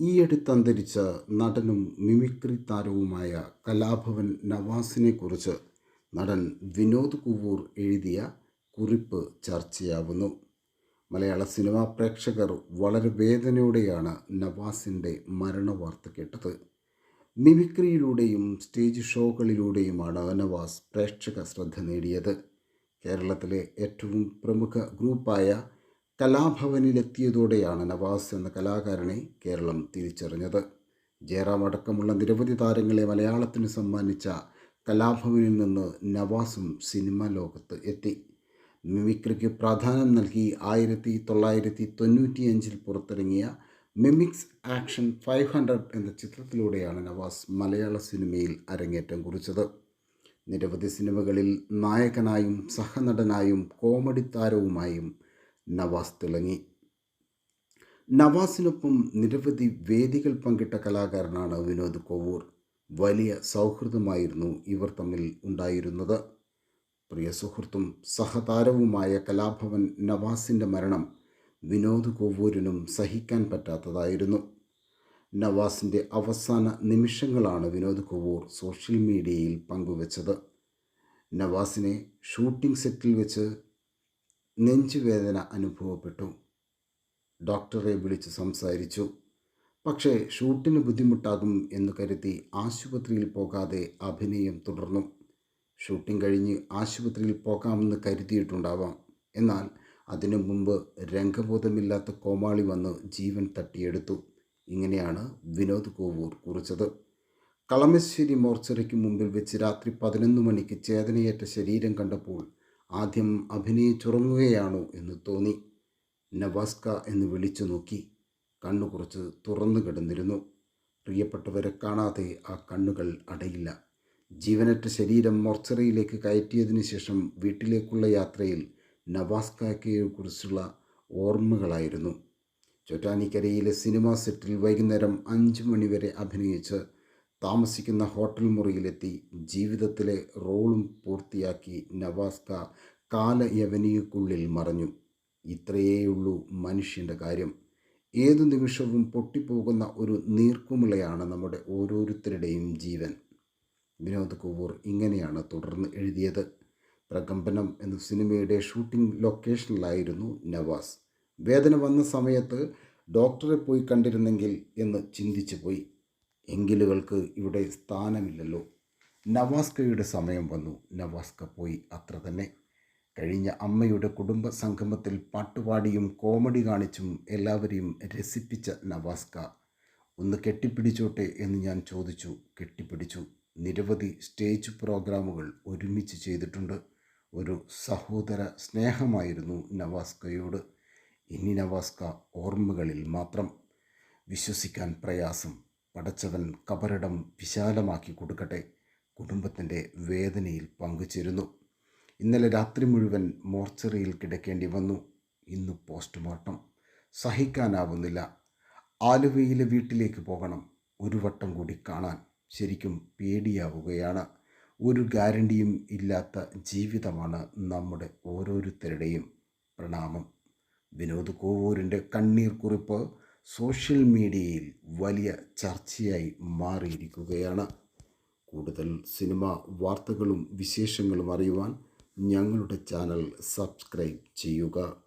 ഈയടുത്തന്തരിച്ച നടനും മിമിക്രി താരവുമായ കലാഭവൻ നവാസിനെക്കുറിച്ച് നടൻ വിനോദ് കുവൂർ എഴുതിയ കുറിപ്പ് ചർച്ചയാവുന്നു. മലയാള സിനിമാ പ്രേക്ഷകർ വളരെ വേദനയോടെയാണ് നവാസിന്റെ മരണവാർത്ത കേട്ടത്. മിമിക്രിയിലൂടെയും സ്റ്റേജ് ഷോകളിലൂടെയുമാണ് നവാസ് പ്രേക്ഷക ശ്രദ്ധ നേടിയത്. കേരളത്തിലെ ഏറ്റവും പ്രമുഖ ഗ്രൂപ്പായ കലാഭവനിലെത്തിയതോടെയാണ് നവാസ് എന്ന കലാകാരനെ കേരളം തിരിച്ചറിഞ്ഞത്. ജയറാം അടക്കമുള്ള നിരവധി താരങ്ങളെ മലയാളത്തിന് സമ്മാനിച്ച കലാഭവനിൽ നിന്ന് നവാസും സിനിമാ ലോകത്ത് എത്തി. മിമിക്രിക്ക് പ്രാധാന്യം നൽകി ആയിരത്തി തൊള്ളായിരത്തി തൊണ്ണൂറ്റിയഞ്ചിൽ പുറത്തിറങ്ങിയ മിമിക്സ് ആക്ഷൻ ഫൈവ് ഹൺഡ്രഡ് എന്ന ചിത്രത്തിലൂടെയാണ് നവാസ് മലയാള സിനിമയിൽ അരങ്ങേറ്റം കുറിച്ചത്. നിരവധി സിനിമകളിൽ നായകനായും സഹനടനായും കോമഡി താരവുമായും നവാസ് തിളങ്ങി. നവാസിനൊപ്പം നിരവധി വേദികൾ പങ്കിട്ട കലാകാരനാണ് വിനോദ് കോവൂർ. വലിയ സൗഹൃദമായിരുന്നു ഇവർ തമ്മിൽ ഉണ്ടായിരുന്നത്. പ്രിയ സുഹൃത്തും സഹതാരവുമായ കലാഭവൻ നവാസിന്റെ മരണം വിനോദ് കോവൂരിനും സഹിക്കാൻ പറ്റാത്തതായിരുന്നു. നവാസിന്റെ അവസാന നിമിഷങ്ങളാണ് വിനോദ് കോവൂർ സോഷ്യൽ മീഡിയയിൽ പങ്കുവച്ചത്. നവാസിനെ ഷൂട്ടിംഗ് സെറ്റിൽ വെച്ച് നെഞ്ചുവേദന അനുഭവപ്പെട്ടു. ഡോക്ടറെ വിളിച്ച് സംസാരിച്ചു. പക്ഷേ ഷൂട്ടിന് ബുദ്ധിമുട്ടാകും എന്ന് കരുതി ആശുപത്രിയിൽ പോകാതെ അഭിനയം തുടർന്നു. ഷൂട്ടിംഗ് കഴിഞ്ഞ് ആശുപത്രിയിൽ പോകാമെന്ന് കരുതിയിട്ടുണ്ടാവാം. എന്നാൽ അതിനു മുമ്പ് രംഗബോധമില്ലാത്ത കോമാളി വന്ന് ജീവൻ തട്ടിയെടുത്തു. ഇങ്ങനെയാണ് വിനോദ് കോവൂർ കുറിച്ചത്. കളമശ്ശേരി മോർച്ചറിക്ക് മുമ്പിൽ വെച്ച് രാത്രി പതിനൊന്ന് മണിക്ക് ചേതനയേറ്റ ശരീരം കണ്ടപ്പോൾ ആദ്യം അഭിനയിച്ചുറങ്ങുകയാണോ എന്ന് തോന്നി. നവാസ്ക എന്ന് വിളിച്ചു നോക്കി. കണ്ണു കുറച്ച് തുറന്നു കിടന്നിരുന്നു. പ്രിയപ്പെട്ടവരെ കാണാതെ ആ കണ്ണുകൾ അടയില്ല. ജീവനറ്റ ശരീരം മോർച്ചറിയിലേക്ക് കയറ്റിയതിനു ശേഷം വീട്ടിലേക്കുള്ള യാത്രയിൽ നവാസ്കയെക്കുറിച്ചുള്ള ഓർമ്മകളായിരുന്നു. ചൊറ്റാനിക്കരയിലെ സിനിമാ സെറ്റിൽ വൈകുന്നേരം അഞ്ച് മണിവരെ അഭിനയിച്ച് താമസിക്കുന്ന ഹോട്ടൽ മുറിയിലെത്തി. ജീവിതത്തിലെ റോളും പൂർത്തിയാക്കി നവാസ്ക കാലയവനിയക്കുള്ളിൽ മറഞ്ഞു. ഇത്രയേയുള്ളൂ മനുഷ്യന്റെ കാര്യം. ഏതു നിമിഷവും പൊട്ടിപ്പോകുന്ന ഒരു നീർക്കുമിളയാണ് നമ്മുടെ ഓരോരുത്തരുടെയും ജീവൻ. വിനോദ് കുവൂർ ഇങ്ങനെയാണ് തുടർന്ന് എഴുതിയത്. പ്രകമ്പനം എന്ന സിനിമയുടെ ഷൂട്ടിംഗ് ലൊക്കേഷനിലായിരുന്നു നവാസ്. വേദന വന്ന സമയത്ത് ഡോക്ടറെ പോയി കണ്ടിരുന്നെങ്കിൽ എന്ന് ചിന്തിച്ചു പോയി എങ്കിലുകൾക്ക് ഇവിടെ സ്ഥാനമില്ലല്ലോ. നവാസ്കയുടെ സമയം വന്നു. നവാസ്ക പോയി അത്ര തന്നെ. കഴിഞ്ഞ അമ്മയുടെ കുടുംബ സംഗമത്തിൽ പാട്ടുപാടിയും കോമഡി കാണിച്ചും എല്ലാവരെയും രസിപ്പിച്ച നവാസ്ക ഒന്ന് കെട്ടിപ്പിടിച്ചോട്ടെ എന്ന് ഞാൻ ചോദിച്ചു. കെട്ടിപ്പിടിച്ചു. നിരവധി സ്റ്റേജ് പ്രോഗ്രാമുകൾ ഒരുമിച്ച് ചെയ്തിട്ടുണ്ട്. ഒരു സഹോദര സ്നേഹമായിരുന്നു നവാസ്കയോട്. ഇനി നവാസ്ക ഓർമ്മകളിൽ മാത്രം വിശ്വസിക്കാൻ പ്രയാസം. പടച്ചവൻ കബറിടം വിശാലമാക്കി കൊടുക്കട്ടെ. കുടുംബത്തിന്റെ വേദനയിൽ പങ്കുചേരുന്നു. ഇന്നലെ രാത്രി മുഴുവൻ മോർച്ചറിയിൽ കിടക്കേണ്ടി വന്നു. ഇന്ന് പോസ്റ്റ്മോർട്ടം. സഹിക്കാനാവുന്നില്ല. ആലുവയിലെ വീട്ടിലേക്ക് പോകണം. ഒരു വട്ടം കൂടി കാണാൻ ശരിക്കും പേടിയാവുകയാണ്. ഒരു ഗ്യാരണ്ടിയും ഇല്ലാത്ത ജീവിതമാണ് നമ്മുടെ ഓരോരുത്തരുടെയും പ്രണാമം. വിനോദ് കോവൂരിന്റെ കണ്ണീർ കുറിപ്പ് സോഷ്യൽ മീഡിയയിൽ വലിയ ചർച്ചയായി മാറിയിരിക്കുകയാണ്. കൂടുതൽ സിനിമ വാർത്തകളും വിശേഷങ്ങളും അറിയുവാൻ ഞങ്ങളുടെ ചാനൽ സബ്സ്ക്രൈബ് ചെയ്യുക.